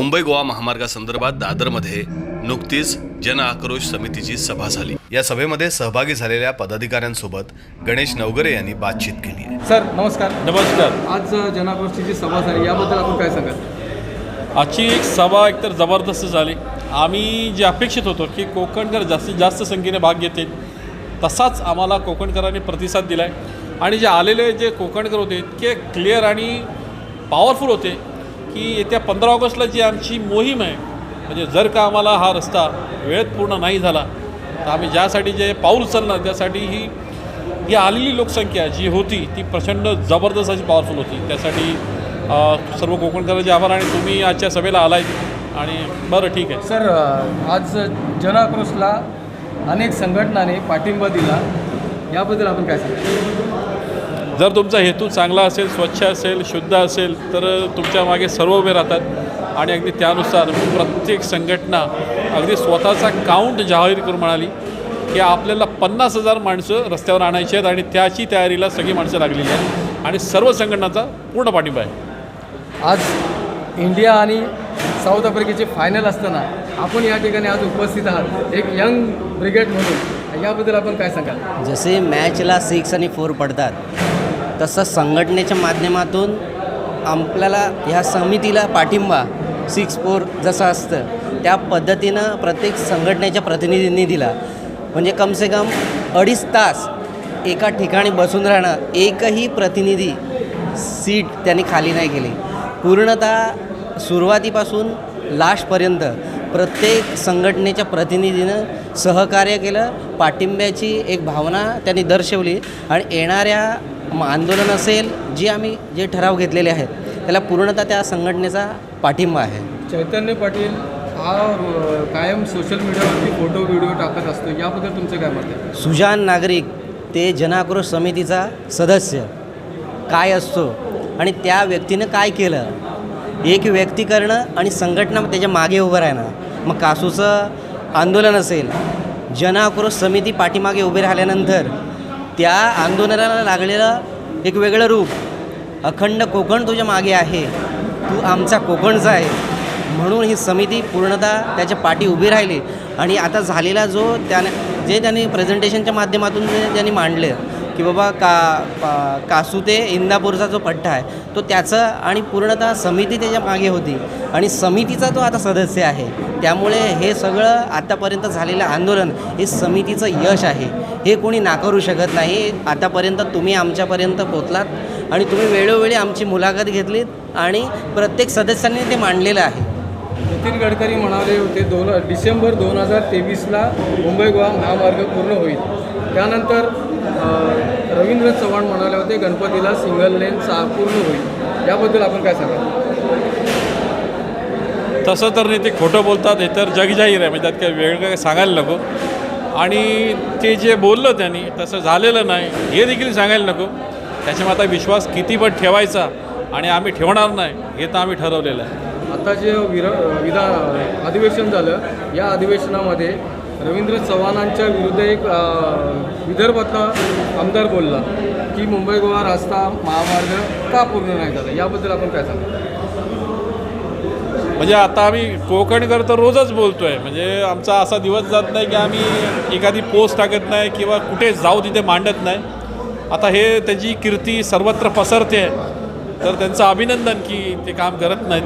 मुंबई गोवा महामार्गासंदर्भात दादरमध्ये नुकतीच जन आक्रोश समितीची सभा झाली. या सभेमध्ये सहभागी झालेल्या पदाधिकाऱ्यांसोबत गणेश नवगरे यांनी बातचीत केली आहे. सर नमस्कार. नमस्कार. आज जनागोष्ठीची सभा झाली. याबद्दल आपण काय सांगाल? आजची एक सभा एकतर जबरदस्त झाली. आम्ही जे अपेक्षित होतो की कोकणकर जास्तीत जास्त संख्येने भाग घेतील तसाच आम्हाला कोकणकरांनी प्रतिसाद दिला आहे आणि जे आलेले जे कोकणकर होते इतके क्लिअर आणि पॉवरफुल होते की येत्या पंधरा ऑगस्टला जी आमची मोहीम आहे म्हणजे जर का आम्हाला हा रस्ता वेळेत पूर्ण नाही झाला तर आम्ही ज्यासाठी जे पाऊल उचलणार त्यासाठी ही ही आलेली लोकसंख्या जी होती ती प्रचंड जबरदस्त अशी पॉवरफुल होती. त्यासाठी सर्व कोकणकरांचे आभार आणि तुम्ही आजच्या सभेला आलाय आणि बरं ठीक आहे. सर आज जनाक्रोशला अनेक संघटनाने पाठिंबा दिला. याबद्दल आपण काय सांगतो जर तुमचा हेतू चांगला असेल स्वच्छ असेल शुद्ध असेल तर तुमच्या मागे सर्व उभे राहतात. आणि अगदी त्यानुसार प्रत्येक संघटना अगदी स्वतःचा काउंट जाहीर करून म्हणाली की आपल्याला पन्नास हजार माणसं रस्त्यावर आणायची आहेत आणि त्याची तयारीला सगळी माणसं लागलेली आहेत. आणि सर्व संघटनाचा पूर्ण पाठिंबा आहे. आज इंडिया आणि साऊथ आफ्रिकेचे फायनल असताना आपण या ठिकाणी आज उपस्थित आहात. एक यंग ब्रिगेड म्हणून. याबद्दल आपण काय सांगाल? जसे मॅचला सिक्स आणि फोर पडतात तसं संघटनेच्या माध्यमातून आपल्याला ह्या समितीला पाठिंबा सिक्स फोर जसं असतं त्या पद्धतीनं प्रत्येक संघटनेच्या प्रतिनिधींनी दिला. म्हणजे कमसे कम अडीच तास एका ठिकाणी बसून राहणं एकही प्रतिनिधी सीट त्यांनी खाली नाही केली. पूर्णतः सुरुवातीपासून लास्टपर्यंत प्रत्येक संघटनेच्या प्रतिनिधीनं सहकार्य केलं. पाठिंब्याची एक भावना त्यांनी दर्शवली. आणि येणाऱ्या आंदोलन असेल जे आम्ही जे ठराव घेतलेले आहेत त्याला पूर्णतः त्या संघटनेचा पाठिंबा आहे. चैतन्य पाटील हा कायम सोशल मीडियावरती फोटो व्हिडिओ टाकत असतो. याबद्दल तुमचं काय मत आहे? सुजान नागरिक ते जनाक्रोश समितीचा सदस्य काय असतो आणि त्या व्यक्तीनं काय केलं? एक व्यक्ती करणं आणि संघटना त्याच्यामागे उभं राहणं. मग कासूचं आंदोलन असेल जनाक्रोश समिती पाठीमागे उभे राहिल्यानंतर त्या आंदोलनाला लागलेलं एक वेगळं रूप अखंड कोकण तुझ्या मागे आहे तू आमचा कोकणचा आहे. म्हणून ही समिती पूर्णतः त्याच्या पाठी उभी राहिली. आणि आता झालेला जो त्याने जे त्यांनी प्रेझेंटेशनच्या माध्यमातून जे त्यांनी मांडले की बाबा का कासू ते इंदापूरचा जो पट्टा आहे तो त्याचं आणि पूर्णतः समिती त्याच्यामागे होती. आणि समितीचा तो आता सदस्य आहे. त्यामुळे हे सगळं आतापर्यंत झालेलं आंदोलन हे समितीचं यश आहे. हे कोणी नाकारू शकत नाही. आतापर्यंत तुम्ही आमच्यापर्यंत पोचलात आणि तुम्ही वेळोवेळी आमची मुलाखत घेतलीत आणि प्रत्येक सदस्यांनी ते मांडलेलं आहे. नितीन गडकरी म्हणाले होते दोन डिसेंबर दोन हजार तेवीसला मुंबई गोवा महामार्ग पूर्ण होईल. त्यानंतर रवींद्र चव्हाण म्हणाले होते गणपतीला सिंगल लेन सा पूर्ण होईल. याबद्दल आपण काय सांगा तसं तर नाही ते खोटं बोलतात हे तर जगजाहीर आहे म्हणजे त्यात काही वेगळं काही सांगायला नको. आणि ते जे बोललं त्यांनी तसं झालेलं नाही हे देखील सांगायला नको. त्याच्यामुळे आता विश्वास किती पण ठेवायचा आणि आम्ही ठेवणार नाही हे तर आम्ही ठरवलेलं आहे. आता जे विर विधान अधिवेशन झालं या अधिवेशनामध्ये रवींद्र चव्हाणांच्या विरुद्ध एक विदर्भातला आमदार बोलला की मुंबई गोवा रस्ता महामार्ग का पूर्ण नाही झाला? याबद्दल आपण काय सांगतो म्हणजे आता आम्ही कोकणकर तर रोजच बोलतो आहे म्हणजे आमचा असा दिवस जात नाही की आम्ही एखादी पोस्ट टाकत नाही किंवा कुठे जाऊ तिथे मांडत नाही. आता हे त्याची कीर्ती सर्वत्र पसरते. आहे तर त्यांचं अभिनंदन की ते काम करत नाहीत.